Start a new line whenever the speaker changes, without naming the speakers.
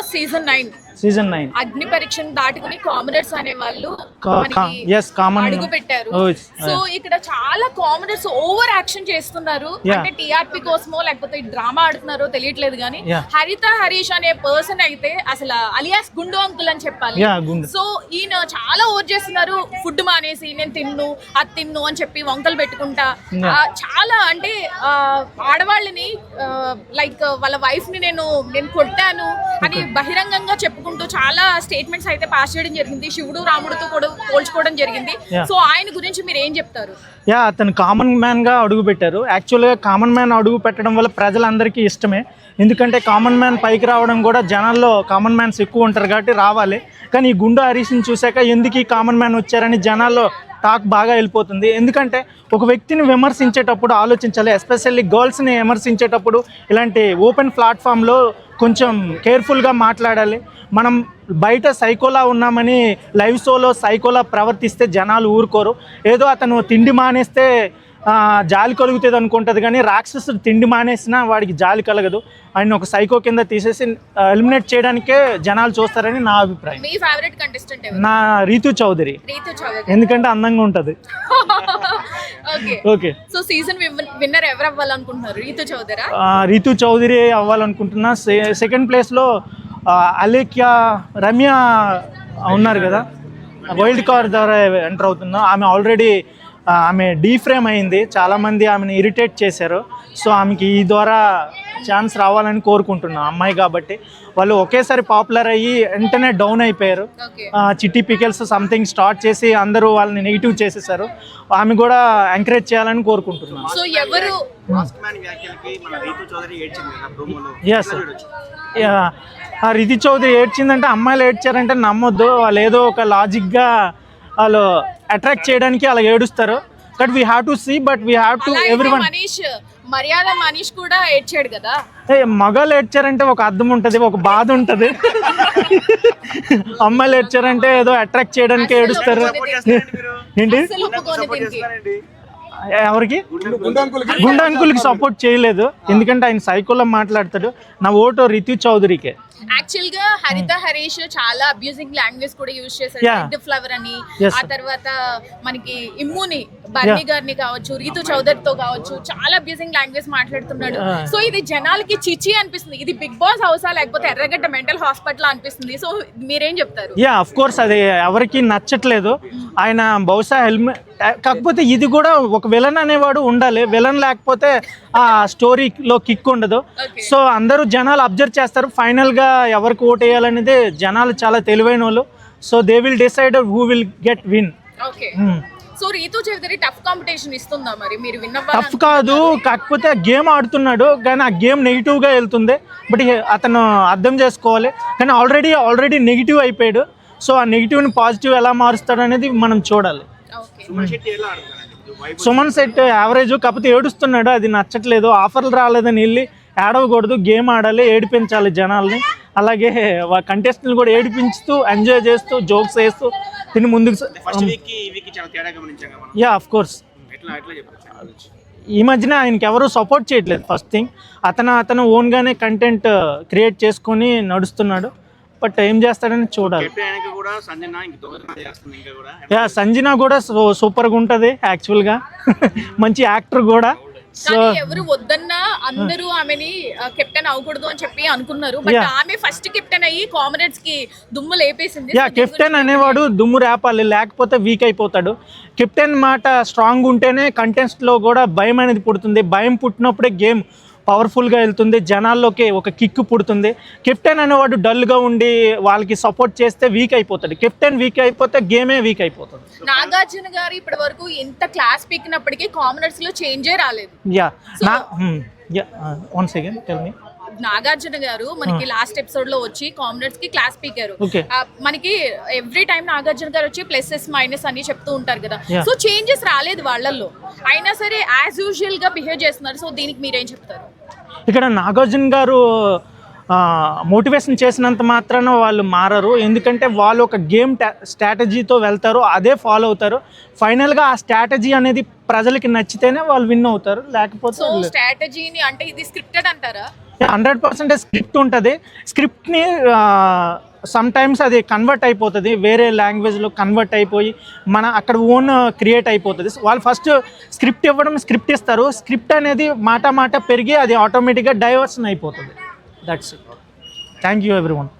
Much season nine
season nine.
అగ్ని పరీక్షను దాటుకుని కామనర్స్ అనే వాళ్ళు
కా- కా- yes, common-
అడుగు పెట్టారు.
Oh,
సో ఇక్కడ చాలా కామనర్స్ ఓవర్ యాక్షన్ చేస్తున్నారు. అంటే టీఆర్పీ కోసమో లేకపోతే డ్రామా ఆడుతున్నారో తెలియట్లేదు కానీ. హరిత హరీష్ అనే పర్సన్ అయితే అసలు అలియాస్ గుండు అంకుల్ అని చెప్పాలి. సో ఈయన చాలా ఓవర్ చేస్తున్నారు. ఫుడ్ మానేసి నేను తిన్ను అది తిన్ను అని చెప్పి వంకలు పెట్టుకుంటా. చాలా అంటే ఆడవాళ్ళని లైక్ వాళ్ళ వైఫ్ని నేను నేను కొట్టాను అని బహిరంగంగా చెప్పుకుంటూ చాలా స్టేట్మెంట్స్ అయితే పాస్ చేయడం జరిగింది. శివుడు రాముడితో కూడా పోల్చుకోవడం జరిగింది. సో ఆయన గురించి మీరు ఏం చెప్తారు?
యా అతను కామన్ మ్యాన్గా అడుగు పెట్టారు. యాక్చువల్గా కామన్ మ్యాన్ అడుగు పెట్టడం వల్ల ప్రజలందరికీ ఇష్టమే. ఎందుకంటే కామన్ మ్యాన్ పైకి రావడం కూడా జనాల్లో కామన్ మ్యాన్స్ ఎక్కువ ఉంటారు కాబట్టి రావాలి. కానీ ఈ గుండు హరీష్ని చూశాక ఎందుకు ఈ కామన్ మ్యాన్ వచ్చారని జనాల్లో టాక్ బాగా వెళ్ళిపోతుంది. ఎందుకంటే ఒక వ్యక్తిని విమర్శించేటప్పుడు ఆలోచించాలి. ఎస్పెషల్లీ గర్ల్స్ని విమర్శించేటప్పుడు ఇలాంటి ఓపెన్ ప్లాట్ఫామ్లో కొంచెం కేర్ఫుల్గా మాట్లాడాలి. మనం బయట సైకోలా ఉన్నామని లైవ్ షోలో సైకోలా ప్రవర్తిస్తే జనాలు ఊరుకోరు. ఏదో అతను తిండి మానేస్తే జాలి కలుగుతుంది అనుకుంటుంది కానీ రాక్షసుడు తిండి మానేసినా వాడికి జాలి కలగదు. ఆయన ఒక సైకో కింద తీసేసి ఎలిమినేట్ చేయడానికే జనాలు చూస్తారని నా అభిప్రాయం. నా రీతు చౌదరి. ఎందుకంటే అందంగా ఉంటుంది.
ఓకే సో సీజన్ విన్నర్ ఎవరు అవ్వాలనుకుంటున్నారు? రీతు చౌదరా?
రీతు చౌదరి అవ్వాలనుకుంటున్నా. సెకండ్ ప్లేస్లో ఆ, అలేఖ్య రమ్య ఉన్నారు కదా. వైల్డ్ కార్డ్ ద్వారా ఎంటర్ అవుతున్నా. ఆమె ఆల్రెడీ ఆమె డీఫ్రేమ్ అయింది. చాలామంది ఆమెను ఇరిటేట్ చేశారు. సో ఆమెకి ఈ ద్వారా ఛాన్స్ రావాలని కోరుకుంటున్నాం. అమ్మాయి కాబట్టి వాళ్ళు ఒకేసారి పాపులర్ అయ్యి వెంటనే డౌన్ అయిపోయారు. చిట్టి పికెల్స్ సంథింగ్ స్టార్ట్ చేసి అందరూ వాళ్ళని నెగిటివ్ చేసేసారు. ఆమె కూడా ఎంకరేజ్ చేయాలని కోరుకుంటున్నాను
సో ఎవరు
ఎస్ రితి చౌదరి ఏడ్చిందంటే అమ్మాయిలు ఏడ్చారంటే నమ్మొద్దు. వాళ్ళు ఏదో ఒక లాజిక్గా వాళ్ళు అట్రాక్ట్ చేయడానికి అలా ఏడుస్తారు. But we have to see but we have to
అలా
ఎవ్రీ
అయితే
వన్
మనీష్ మర్యాద మనీష్ కూడా ఏడ్చాడు కదా?
మగాళ్ళు ఏడ్చారంటే ఒక అర్థం ఉంటుంది ఒక బాధ ఉంటుంది. అమ్మాయిలు ఏడ్చారంటే ఏదో అట్రాక్ట్ చేయడానికి ఏడుస్తారు. ఏంటి? ఎవరికి? గుండా అంకుల్కి సపోర్ట్ చేయలేదు. ఎందుకంటే ఆయన సైకోలో మాట్లాడతాడు. నా ఓటు రితు చౌదరికి.
యాక్చువల్గా హరిత హరీష్ చాలా అబ్యూజింగ్ లాంగ్వేజ్ కూడా యూజ్ చేశారు. ఫ్లవర్ అని. ఆ తర్వాత మనకి ఇమ్ముని. బర్నీ గారిని కావచ్చు రీతు చౌదరితో కావచ్చు చాలా అబ్యూజింగ్ లాంగ్వేజ్ మాట్లాడుతున్నాడు. సో ఇది జనాలకి చిచి అనిపిస్తుంది. ఇది బిగ్ బాస్ హౌసా లేకపోతే ఎర్రగడ్డ మెంటల్ హాస్పిటల్ అనిపిస్తుంది. సో మీరేం చెప్తారు?
యా అఫ్ కోర్స్ అది ఎవరికి నచ్చట్లేదు. ఆయన బహుశా హెల్మెట్ కాకపోతే ఇది కూడా ఒక విలన్ అనేవాడు ఉండాలి. విలన్ లేకపోతే ఆ స్టోరీలో కిక్ ఉండదు. సో అందరూ జనాలు అబ్జర్వ్ చేస్తారు. ఫైనల్గా ఎవరికి ఓట్ వేయాలనేది జనాలు చాలా తెలివైన వాళ్ళు so they will decide who will get win
okay so Rithu Chowdary tough competition ఇస్తుందా మరి? మీరు
టఫ్ కాదు కాకపోతే గేమ్ ఆడుతున్నాడు కానీ ఆ గేమ్ నెగిటివ్గా వెళ్తుంది. బట్ అతను అర్థం చేసుకోవాలి. కానీ ఆల్రెడీ ఆల్రెడీ నెగిటివ్ అయిపోయాడు. సో ఆ నెగిటివ్ని పాజిటివ్ ఎలా మారుస్తాడు అనేది మనం చూడాలి.
ఓకే.
సుమన్
సెట్ యావరేజ్ కాకపోతే ఏడుస్తున్నాడు అది నచ్చట్లేదు. ఆఫర్లు రాలేదని వెళ్ళి ఏడవకూడదు గేమ్ ఆడాలి ఏడిపించాలి జనాల్ని. అలాగే కంటెస్టెంట్లు కూడా ఏడిపించుతూ ఎంజాయ్ చేస్తూ జోక్స్ వేస్తూ తిని ముందుకు
ఫస్ట్ వీక్కి ఈ వీక్కి చాలా తేడా గమనించాం కదా మనం.
యా ఆఫ్ కోర్స్ ఈ మధ్యన ఆయనకి ఎవరు సపోర్ట్ చేయట్లేదు ఫస్ట్ థింగ్ అతను అతను ఓన్గానే కంటెంట్ క్రియేట్ చేసుకొని నడుస్తున్నాడు. బట్ ఏం చేస్తాడని చూడాలి. యా సంజన కూడా. సూపర్గా ఉంటుంది యాక్చువల్గా మంచి యాక్టర్ కూడా. సో
ఎవరు వద్దన్నా అందరూ ఆమెని కెప్టెన్ అవ్వకూడదు అని చెప్పి అనుకున్నారు. బట్. ఆమె ఫస్ట్ కెప్టెన్ అయ్యి కామరేడ్స్కి దుమ్ము లేపేసింది.
కెప్టెన్ అనేవాడు దుమ్ము రేపాలి లేకపోతే వీక్ అయిపోతాడు. కెప్టెన్ మాట స్ట్రాంగ్ ఉంటేనే కంటెస్ట్లో కూడా భయం అనేది పుడుతుంది. భయం పుట్టినప్పుడే గేమ్ పవర్ఫుల్గా వెళ్తుంది. జనాల్లోకి ఒక కిక్ పుడుతుంది. కెప్టెన్ అనేవాడు డల్గా ఉండి వాళ్ళకి సపోర్ట్ చేస్తే వీక్ అయిపోతాడు. కెప్టెన్ వీక్ అయిపోతే గేమే వీక్ అయిపోతుంది.
నాగార్జున గారు ఇప్పటి వరకు ఎంత క్లాస్ పీకినప్పటికీ కామనర్స్లో చేంజే రాలేదు.
యా. నా yeah. One second tell me
Nagarjuna garu మనకి లాస్ట్ ఎపిసోడ్లో వచ్చి కామనర్స్కి క్లాస్ పీకారు.
Okay.
ఆ, మనకి ఎవ్రీ టైం నాగార్జున గారు వచ్చి ప్లసెస్ మైనస్ అని చెప్తూ ఉంటారు కదా. సో చేంజెస్ రాలేదు వాళ్ళల్లో. అయినా సరే యాజ్ యూజువల్గా బిహేవ్ చేస్తున్నారు. సో దీనికి మీరేం చెప్తారు?
ఇక్కడ నాగార్జున గారు మోటివేషన్ చేసినంత మాత్రాన వాళ్ళు మారరు. ఎందుకంటే వాళ్ళు ఒక గేమ్ స్ట్రాటజీతో వెళ్తారు అదే ఫాలో అవుతారు. ఫైనల్గా ఆ స్ట్రాటజీ అనేది ప్రజలకి నచ్చితేనే వాళ్ళు విన్ అవుతారు. లేకపోతే
స్ట్రాటజీని అంటే ఇది స్క్రిప్టెడ్ అంటారా?
హండ్రెడ్ పర్సెంటేజ్ స్క్రిప్ట్ ఉంటుంది. స్క్రిప్ట్ని సమ్టైమ్స్ అది కన్వర్ట్ అయిపోతుంది. వేరే లాంగ్వేజ్లో కన్వర్ట్ అయిపోయి మన అక్కడ ఓన్ క్రియేట్ అయిపోతుంది. వాళ్ళు ఫస్ట్ స్క్రిప్ట్ ఇవ్వడం స్క్రిప్ట్ ఇస్తారు. స్క్రిప్ట్ అనేది మాట మాట పెరిగి అది ఆటోమేటిక్గా డైవర్షన్ అయిపోతుంది. That's thank you everyone